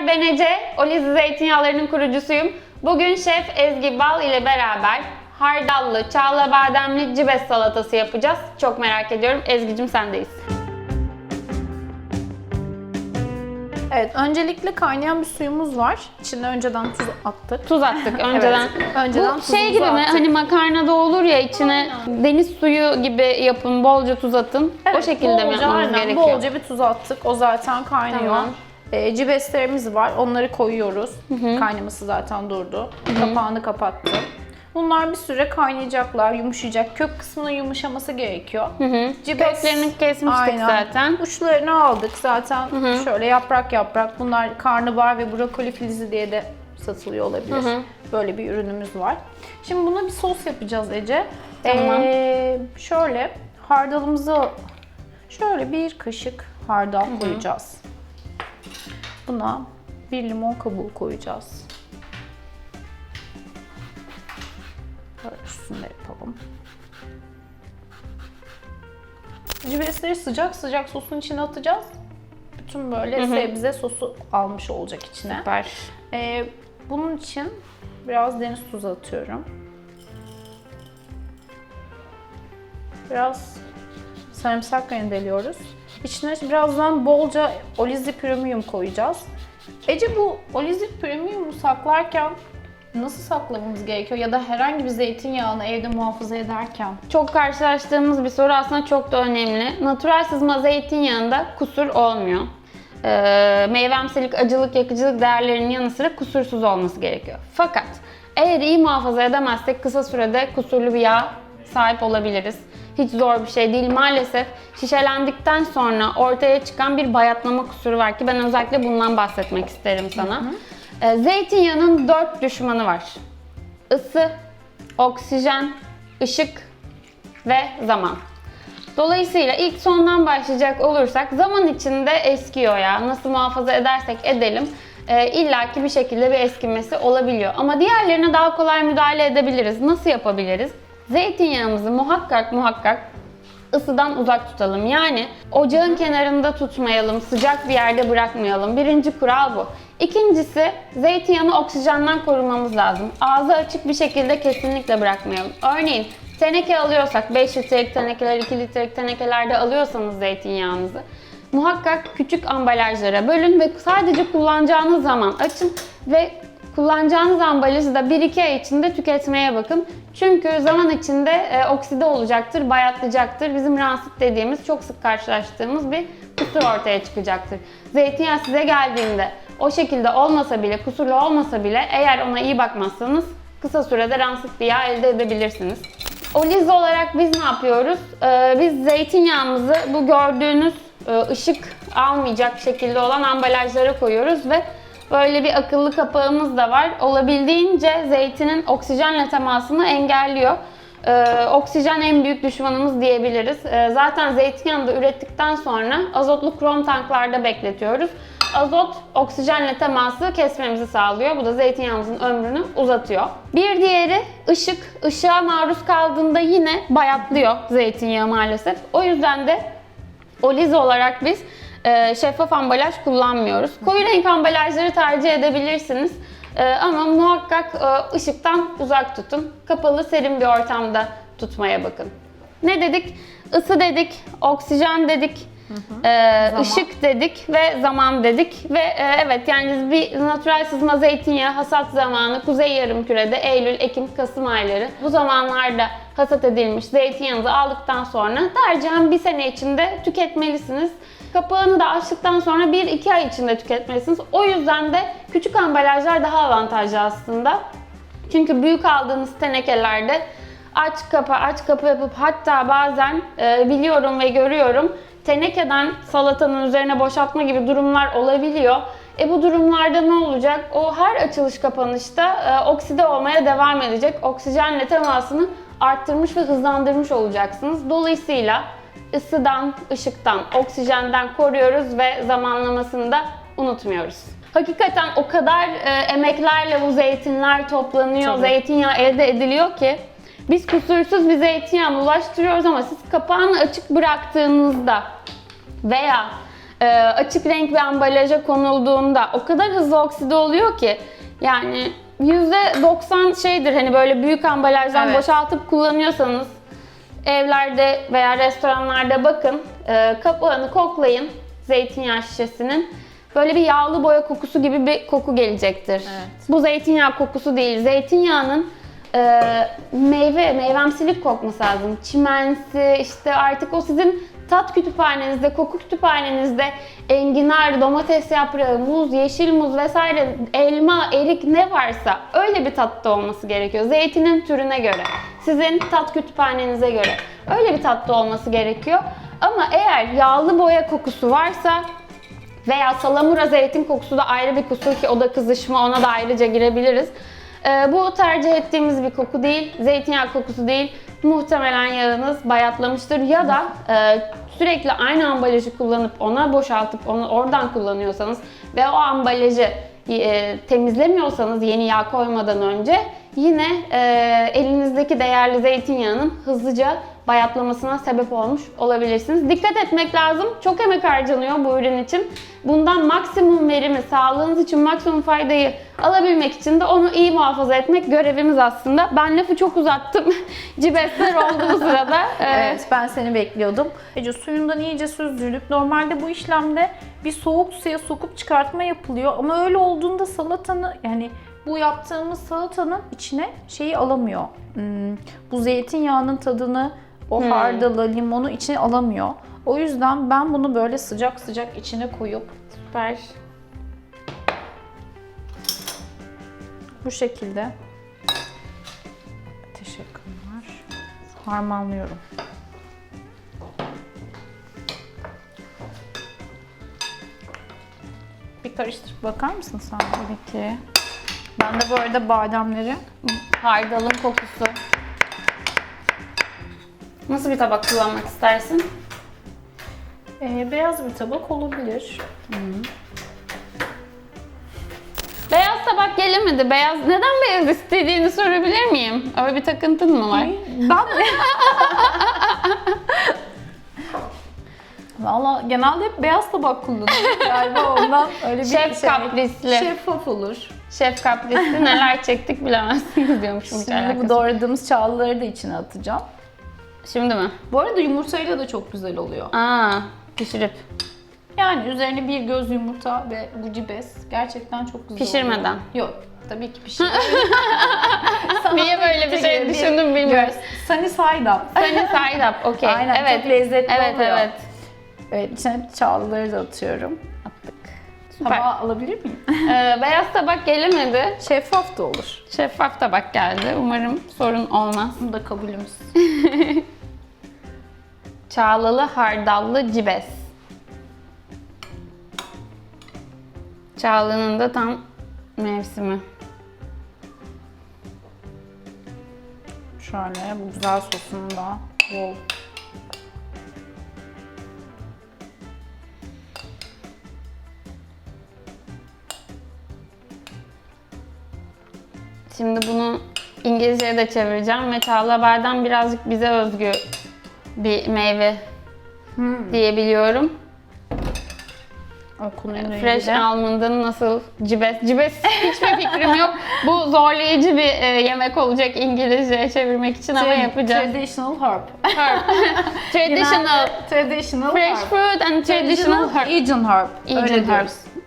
Merhabalar ben Ece, Olizi Zeytinyağları'nın kurucusuyum. Bugün Şef Ezgi Bal ile beraber hardallı, çağla bademli cibes salatası yapacağız. Çok merak ediyorum. Ezgi'cim sendeyiz. Evet, öncelikle kaynayan bir suyumuz var. İçine önceden tuz attık. Tuz attık önceden. Evet, önceden Bu şey gibi mi? attık. Hani makarnada olur ya içine deniz suyu gibi yapın, bolca tuz atın. o Evet, şekilde mi bolca, yapmamız aynen, gerekiyor? Bolca bir tuz attık. O zaten kaynıyor. Tamam. Ee, cibeslerimiz var. Onları koyuyoruz. Kaynaması zaten durdu. Kapağını kapattım. Bunlar bir süre kaynayacaklar, yumuşayacak. Kök kısmının yumuşaması gerekiyor. Hı hı. Köklerini kesmiştik zaten. Uçlarını aldık zaten. Şöyle yaprak yaprak. Bunlar karnabahar ve brokoli filizi diye de satılıyor olabilir. Böyle bir ürünümüz var. Şimdi buna bir sos yapacağız Ece. Tamam. Ee, şöyle hardalımızı şöyle bir kaşık hardal koyacağız. Buna bir limon kabuğu koyacağız. Böyle üstünde yapalım. Cibesleri sıcak sıcak sosun içine atacağız. Bütün böyle sebze sosu almış olacak içine. Süper. Ee, bunun için biraz deniz tuzu atıyorum. Biraz sarımsak rendeliyoruz. İçine birazdan bolca Olizi Premium koyacağız. Ece bu Olizi Premium'u saklarken nasıl saklamamız gerekiyor? Ya da herhangi bir zeytinyağını evde muhafaza ederken. Çok karşılaştığımız bir soru aslında çok da önemli. Natural sızma zeytinyağında kusur olmuyor. Ee, meyvemsilik, acılık, yakıcılık değerlerinin yanı sıra kusursuz olması gerekiyor. Fakat eğer iyi muhafaza edemezsek kısa sürede kusurlu bir yağ sahip olabiliriz. Hiç zor bir şey değil. Maalesef şişelendikten sonra ortaya çıkan bir bayatlama kusuru var ki ben özellikle bundan bahsetmek isterim sana. Ee, zeytinyağının dört düşmanı var. Isı, oksijen, ışık ve zaman. Dolayısıyla ilk sondan başlayacak olursak zaman içinde eskiyor ya. Nasıl muhafaza edersek edelim e, illaki bir şekilde bir eskimesi olabiliyor. Ama diğerlerine daha kolay müdahale edebiliriz. Nasıl yapabiliriz? Zeytinyağımızı muhakkak muhakkak ısıdan uzak tutalım. Yani ocağın kenarında tutmayalım, sıcak bir yerde bırakmayalım. Birinci kural bu. İkincisi zeytinyağını oksijenden korumamız lazım. Ağzı açık bir şekilde kesinlikle bırakmayalım. Örneğin teneke alıyorsak 5 litrelik tenekeler, 2 litrelik tenekelerde alıyorsanız zeytinyağınızı muhakkak küçük ambalajlara bölün ve sadece kullanacağınız zaman açın ve kullanacağınız ambalajı da 1-2 ay içinde tüketmeye bakın. Çünkü zaman içinde e, okside olacaktır, bayatlayacaktır. Bizim ransit dediğimiz çok sık karşılaştığımız bir kusur ortaya çıkacaktır. Zeytinyağı size geldiğinde o şekilde olmasa bile, kusurlu olmasa bile eğer ona iyi bakmazsanız kısa sürede ransit bir yağ elde edebilirsiniz. Oliz olarak biz ne yapıyoruz? Ee, biz zeytinyağımızı bu gördüğünüz e, ışık almayacak şekilde olan ambalajlara koyuyoruz ve böyle bir akıllı kapağımız da var. Olabildiğince zeytinin oksijenle temasını engelliyor. Ee, oksijen en büyük düşmanımız diyebiliriz. Ee, zaten zeytinyağını da ürettikten sonra azotlu krom tanklarda bekletiyoruz. Azot oksijenle teması kesmemizi sağlıyor. Bu da zeytinyağımızın ömrünü uzatıyor. Bir diğeri ışık. Işığa maruz kaldığında yine bayatlıyor zeytinyağı maalesef. O yüzden de Oliz olarak biz e, şeffaf ambalaj kullanmıyoruz. Koyu renk ambalajları tercih edebilirsiniz. E, ama muhakkak e, ışıktan uzak tutun. Kapalı serin bir ortamda tutmaya bakın. Ne dedik? Isı dedik, oksijen dedik, e, ışık dedik ve zaman dedik. Ve e, evet yani bir natural sızma zeytinyağı hasat zamanı Kuzey Yarımküre'de Eylül, Ekim, Kasım ayları. Bu zamanlarda hasat edilmiş zeytinyağınızı aldıktan sonra tercihen bir sene içinde tüketmelisiniz. Kapağını da açtıktan sonra 1-2 ay içinde tüketmelisiniz. O yüzden de küçük ambalajlar daha avantajlı aslında. Çünkü büyük aldığınız tenekelerde aç kapa aç kapa yapıp hatta bazen e, biliyorum ve görüyorum tenekeden salatanın üzerine boşaltma gibi durumlar olabiliyor. E bu durumlarda ne olacak? O her açılış kapanışta e, okside olmaya devam edecek. Oksijenle temasını arttırmış ve hızlandırmış olacaksınız. Dolayısıyla ısıdan, ışıktan, oksijenden koruyoruz ve zamanlamasını da unutmuyoruz. Hakikaten o kadar e, emeklerle bu zeytinler toplanıyor, Tabii. zeytinyağı elde ediliyor ki biz kusursuz bir zeytinyağı ulaştırıyoruz ama siz kapağını açık bıraktığınızda veya e, açık renk bir ambalaja konulduğunda o kadar hızlı okside oluyor ki yani %90 şeydir hani böyle büyük ambalajdan Evet. boşaltıp kullanıyorsanız evlerde veya restoranlarda bakın e, kapağını koklayın zeytinyağı şişesinin böyle bir yağlı boya kokusu gibi bir koku gelecektir. Evet. Bu zeytinyağı kokusu değil. Zeytinyağının e, meyve, meyvemsilik kokması lazım. Çimensi, işte artık o sizin tat kütüphanenizde, koku kütüphanenizde enginar, domates yaprağı, muz, yeşil muz vesaire, elma, erik ne varsa öyle bir tatta olması gerekiyor. Zeytinin türüne göre, sizin tat kütüphanenize göre öyle bir tatta olması gerekiyor. Ama eğer yağlı boya kokusu varsa veya salamura zeytin kokusu da ayrı bir kusur ki o da kızışma ona da ayrıca girebiliriz. Ee, bu tercih ettiğimiz bir koku değil, zeytinyağı kokusu değil. Muhtemelen yağınız bayatlamıştır ya da e, sürekli aynı ambalajı kullanıp ona boşaltıp onu oradan kullanıyorsanız ve o ambalajı e, temizlemiyorsanız yeni yağ koymadan önce yine e, elinizdeki değerli zeytinyağının hızlıca bayatlamasına sebep olmuş olabilirsiniz. Dikkat etmek lazım. Çok emek harcanıyor bu ürün için. Bundan maksimum verimi, sağlığınız için maksimum faydayı alabilmek için de onu iyi muhafaza etmek görevimiz aslında. Ben lafı çok uzattım. Cibesler oldu bu sırada. Evet ben seni bekliyordum. Ece suyundan iyice süzdürdük. Normalde bu işlemde bir soğuk suya sokup çıkartma yapılıyor ama öyle olduğunda salatanı yani bu yaptığımız salatanın içine şeyi alamıyor. Hmm, bu zeytinyağının tadını, o Hmm. hardalı, limonu içine alamıyor. O yüzden ben bunu böyle sıcak sıcak içine koyup Süper. bu şekilde teşekkürler. Harmanlıyorum. Bir karıştırıp bakar mısın sen? Tabii ki. Ben de bu arada bademleri Hardalın kokusu. Nasıl bir tabak kullanmak istersin? Ee, beyaz bir tabak olabilir. Beyaz tabak gelemedi. Beyaz neden beyaz istediğini sorabilir miyim? Öyle bir takıntın mı var? Ben Valla genelde hep beyaz tabak kullanıyorum galiba ondan öyle bir Şef şey. kaprisli. Şeffaf olur. Şef kaprisi neler çektik bilemezsiniz diyormuşum. Şimdi bu doğradığımız çağlaları da içine atacağım. Şimdi mi? Bu arada yumurtayla da çok güzel oluyor. Aa, pişirip. Yani üzerine bir göz yumurta ve bu cibes gerçekten çok güzel Pişirmeden. oluyor. Yok. Tabii ki pişir. Niye böyle bir şey düşündüm bilmiyorum. Sunny side up. Sunny side up, okey. Aynen evet. çok lezzetli Evet, oluyor. evet. Evet içine çağlaları da atıyorum. Attık. Süper. Tabağı alabilir miyim? Ee, beyaz tabak gelemedi. Şeffaf da olur. Şeffaf tabak geldi. Umarım sorun olmaz. Bu da kabulümüz. Çağlalı hardallı cibes. Çağla'nın da tam mevsimi. Şöyle bu güzel sosunu da bol. Şimdi bunu İngilizceye de çevireceğim ve Çağla Haber'den birazcık bize özgü bir meyve diyebiliyorum. O konuyla Fresh ilgili. almond'ın nasıl cibes, cibes hiçbir fikrim yok. Bu zorlayıcı bir e, yemek olacak İngilizceye çevirmek için ama yapacağız. Traditional herb. Herb. Traditional Traditional fresh herb. fruit and traditional herb. Asian herb. Asian Öyle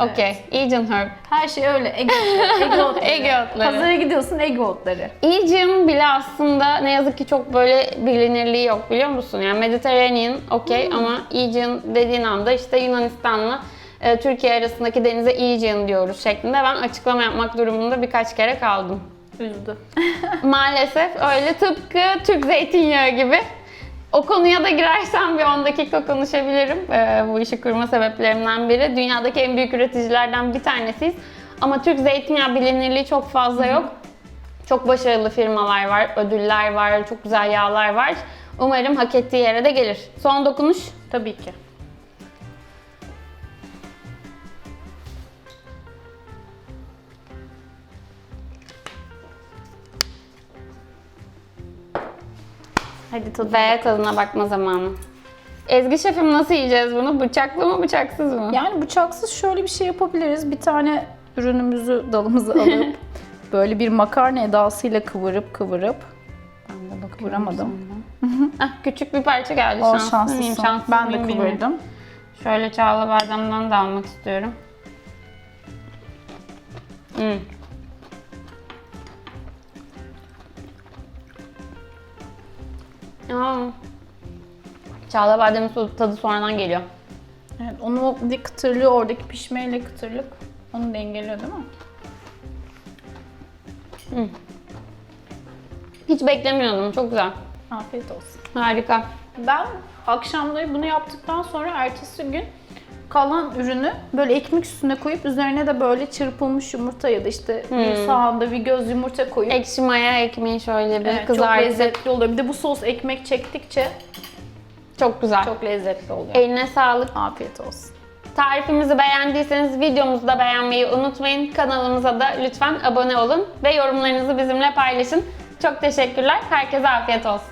Okay, Asian herb. Her şey öyle. Egg, egg otları. Ege otları. Pazara gidiyorsun egg otları. Aegean bile aslında ne yazık ki çok böyle bilinirliği yok biliyor musun? Yani Mediterranean okey Hmm. ama Aegean dediğin anda işte Yunanistan'la e, Türkiye arasındaki denize Aegean diyoruz şeklinde ben açıklama yapmak durumunda birkaç kere kaldım. Üzdü. Maalesef öyle tıpkı Türk zeytinyağı gibi. O konuya da girersem bir 10 dakika konuşabilirim. Ee, bu işi kurma sebeplerimden biri. Dünyadaki en büyük üreticilerden bir tanesiyiz. Ama Türk zeytinyağı bilinirliği çok fazla yok. Çok başarılı firmalar var, ödüller var, çok güzel yağlar var. Umarım hak ettiği yere de gelir. Son dokunuş. Tabii ki. Hadi tadı. Ve tadına bakma zamanı. Ezgi şefim nasıl yiyeceğiz bunu? Bıçaklı mı bıçaksız mı? Yani bıçaksız şöyle bir şey yapabiliriz. Bir tane ürünümüzü dalımızı alıp böyle bir makarna edasıyla kıvırıp kıvırıp Ben de bakıyorum Kıvıramadım. ah, küçük bir parça geldi. o şanslısın. şanssız Ben de bilmiyorum. kıvırdım. Şöyle çağla bardağımdan da almak istiyorum. Hmm. Aa. Çağla badem su tadı sonradan geliyor. Evet, onu o bir kıtırlığı oradaki pişmeyle kıtırlık onu dengeliyor değil mi? Hiç beklemiyordum. Çok güzel. Afiyet olsun. Harika. Ben akşamları bunu yaptıktan sonra ertesi gün kalan ürünü böyle ekmek üstüne koyup üzerine de böyle çırpılmış yumurta ya da işte bir sağında bir göz yumurta koyup Ekşi maya ekmeği şöyle bir Evet, çok kızartıp. lezzetli oluyor. Bir de bu sos ekmek çektikçe Çok güzel. çok lezzetli oluyor. Eline sağlık. Afiyet olsun. Tarifimizi beğendiyseniz videomuzu da beğenmeyi unutmayın. Kanalımıza da lütfen abone olun ve yorumlarınızı bizimle paylaşın. Çok teşekkürler. Herkese afiyet olsun.